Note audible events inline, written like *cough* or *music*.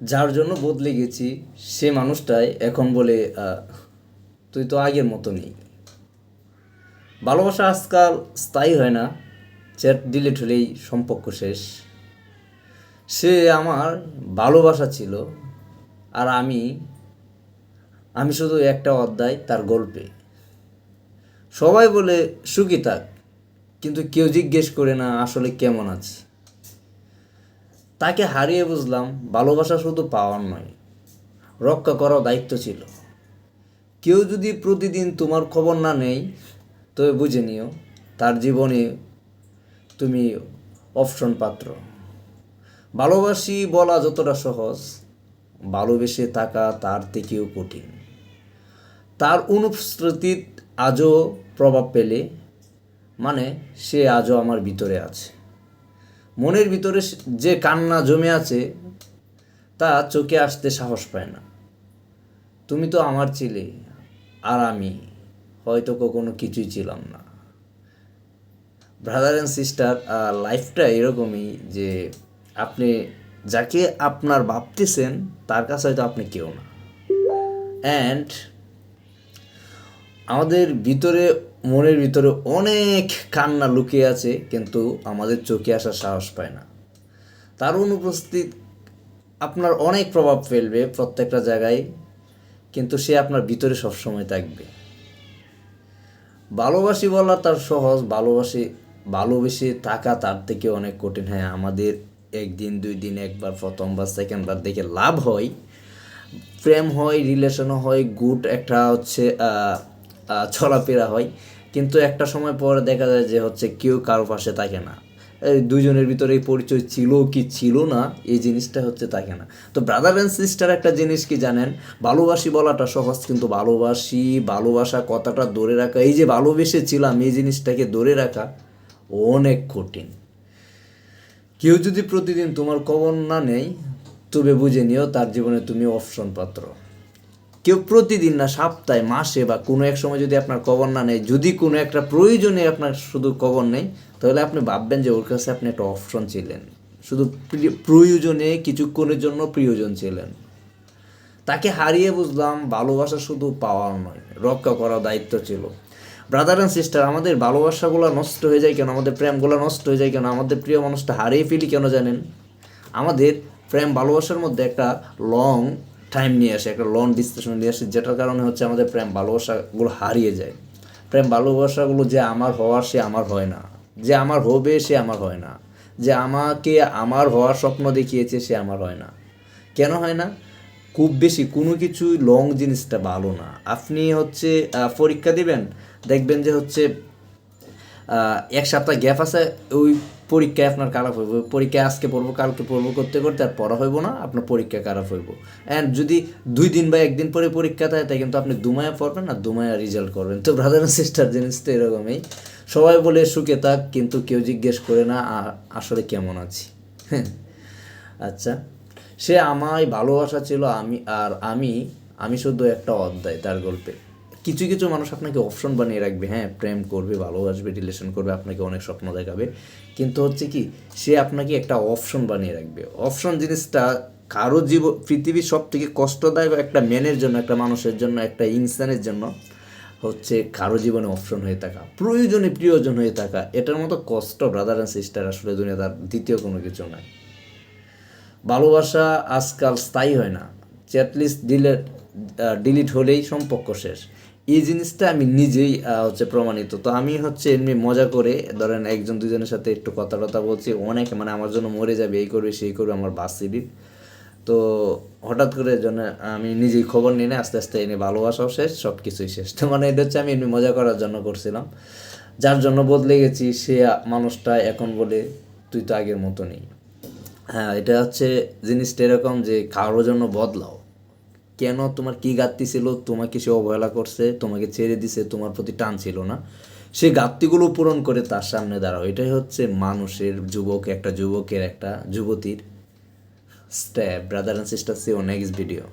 যার জন্য বদলে গেছি, সে মানুষটাই এখন বলে তুই তো আগের মতো নেই। ভালোবাসা আজকাল স্থায়ী হয় না, চ্যাট ডিলিট হলেই সম্পর্ক শেষ। সে আমার ভালোবাসা ছিল, আর আমি আমি শুধু একটা অধ্যায়, তার গল্পে। সবাই বলে, সুখী থাক। কিন্তু কেউ জিজ্ঞেস করে না, আসলে কেমন আছে? তাকে হারিয়ে বুঝলাম ভালোবাসা শুধু পাওয়ার নয়, রক্ষা করাও দায়িত্ব ছিল। কেউ যদি প্রতিদিন তোমার খবর না নেই তবে বুঝে নিও, তার জীবনে তুমি অপশন পাত্র। ভালোবাসি বলা যতটা সহজ, ভালোবেসে থাকা তার থেকেও কঠিন। তার অনুপস্থিত আজও প্রভাব পেলে মানে সে আজও আমার ভিতরে আছে। মনের ভিতরে যে কান্না জমে আছে, তা চোখে আসতে সাহস পায় না। তুমি তো আমার ছিলে, আর আমি হয়তো কখনো কিছুই ছিলাম না। ব্রাদার অ্যান্ড সিস্টার লাইফটা এরকমই যে আপনি যাকে আপনার ভাবতেছেন, তার কাছে হয়তো আপনি কেউ না। অ্যান্ড আমাদের ভিতরে, মনের ভিতরে অনেক কান্না লুকিয়ে আছে, কিন্তু আমাদের চোখে আসার সাহস পায় না। তার অনুপস্থিত আপনার অনেক প্রভাব ফেলবে প্রত্যেকটা জায়গায়, কিন্তু সে আপনার ভিতরে সবসময় থাকবে। ভালোবাসি বলা তার সহজ, ভালোবাসি, ভালোবেসে থাকা তার থেকে অনেক কঠিন। হ্যাঁ আমাদের একদিন, দুই দিন, একবার প্রথমবার সেকেন্ডবার দেখে লাভ হয়। প্রেম হয় রিলেশনও হয় গুড একটা হচ্ছে চলাফেরা হয়। কিন্তু একটা সময় পরে দেখা যায় যে হচ্ছে কেউ কারও পাশে থাকে না। দুজনের ভিতরে এই পরিচয় ছিল কি ছিল না, এই জিনিসটা হচ্ছে থাকে না। তো ব্রাদার অ্যান্ড সিস্টার একটা জিনিস কি জানেন? ভালোবাসি বলাটা সহজ, কিন্তু ভালোবাসি, ভালোবাসা কথাটা ধরে রাখা, এই যে ভালোবেসেছিলাম এই জিনিসটাকে ধরে রাখা অনেক কঠিন। কেউ যদি প্রতিদিন তোমার খবর না নেই তবে বুঝে নিও তার জীবনে তুমি অপশন পাত্র। কেউ প্রতিদিন না, সপ্তাহে, মাসে বা কোনো এক সময় যদি আপনার খবর না নেয়, যদি কোনো একটা প্রয়োজনে আপনার শুধু খবর নেই, তাহলে আপনি ভাববেন যে ওর কাছে আপনি একটা অপশন ছিলেন। শুধু প্রি- প্রয়োজনে, কিছুক্ষণের জন্য প্রিয়জন ছিলেন। তাকে হারিয়ে বুঝলাম, ভালোবাসা শুধু পাওয়ার নয়, রক্ষা করার দায়িত্ব ছিল। ব্রাদার অ্যান্ড সিস্টার আমাদের ভালোবাসাগুলো নষ্ট হয়ে যায় কেন? আমাদের প্রেমগুলো নষ্ট হয়ে যায় কেন? আমাদের প্রিয় মানুষটা হারিয়ে ফেলি কেন জানেন? আমাদের প্রেম ভালোবাসার মধ্যে একটা লং টাইম নিয়ে আসে, একটা লং ডিসকাশন নিয়ে আসে, যেটার কারণে হচ্ছে আমাদের প্রেম ভালোবাসাগুলো হারিয়ে যায়। প্রেম ভালোবাসাগুলো যে আমার হওয়ার, সে আমার হয় না। যে আমার হবে, সে আমার হয় না। যে আমাকে আমার হওয়ার স্বপ্ন দেখিয়েছে, সে আমার হয় না। কেন হয় না? খুব বেশি, কোনো কিছুই লং জিনিসটা ভালো না। আপনি হচ্ছে পরীক্ষা দিবেন, দেখবেন যে হচ্ছে এক সপ্তাহ গ্যাপ আছে, ওই পরীক্ষায় আপনার খারাপ হইব, পরীক্ষায় আজকে পড়ব, কালকে পড়ব, করতে করতে আর পড়া হইব না, আপনার পরীক্ষা খারাপ হইব। অ্যান্ড যদি দুই দিন বা একদিন পরে পরীক্ষা থাকে তাই কিন্তু আপনি দুমায়া পড়বেন আর দুমায়া রেজাল্ট করবেন। তো ব্রাদার অ্যান্ড সিস্টার জিনিস তো এরকমই। সবাই বলে, সুখে থাক, কিন্তু কেউ জিজ্ঞেস করে না আসলে কেমন আছি? হ্যাঁ *laughs* আচ্ছা সে আমায় ভালোবাসা ছিল আমি, আর আমি আমি শুধু একটা অধ্যায়, তার গল্পে। কিছু কিছু মানুষ আপনাকে অপশন বানিয়ে রাখবে হ্যাঁ প্রেম করবে, ভালোবাসবে রিলেশন করবে, আপনাকে অনেক স্বপ্ন দেখাবে। কিন্তু হচ্ছে কি, সে আপনাকে একটা অপশন বানিয়ে রাখবে। অপশন জিনিসটা কারও জীব, পৃথিবীর সব থেকে কষ্টদায়ক একটা ম্যানের জন্য, একটা মানুষের জন্য, একটা ইনসানের জন্য হচ্ছে কারও জীবনে অপশন হয়ে থাকা। প্রয়োজনে প্রিয়জন হয়ে থাকা। এটার মতো কষ্ট ব্রাদার অ্যান্ড সিস্টার আসলে দুনিয়ার দ্বিতীয় কোনো কিছু নাই ভালোবাসা আজকাল স্থায়ী হয় না। চ্যাটলিস্ট ডিলেট ডিলিট হলেই সম্পর্ক শেষ। এই জিনিসটা আমি নিজেই হচ্ছে প্রমাণিত। তো আমি হচ্ছে এমনি মজা করে, ধরেন একজন দুজনের সাথে একটু কথা টথা বলছি, অনেক মানে আমার জন্য মরে যাবে, এই করবে, সেই করবে, আমার বাস তো হঠাৎ করে জন্য আমি নিজেই খবর নিয়ে আস্তে আস্তে এনে ভালোবাসাও শেষ সব কিছুই শেষ। তো মানে এটা হচ্ছে আমি এমনি মজা করার জন্য করছিলাম। যার জন্য বদলে গেছি, সে মানুষটা এখন বলে, তুই তো আগের মতো নেই হ্যাঁ এটা হচ্ছে জিনিসটা এরকম যে কারোর জন্য বদলাও। কেন তোমার কি ঘাটতি ছিল তোমাকে সে অবহেলা করছে, তোমাকে ছেড়ে দিছে, তোমার প্রতি টান ছিল না। সে ঘাটতিগুলো পূরণ করে তার সামনে দাঁড়াও। এটাই হচ্ছে মানুষের যুবক, একটা যুবকের একটা যুবতীর step brother and sister see next video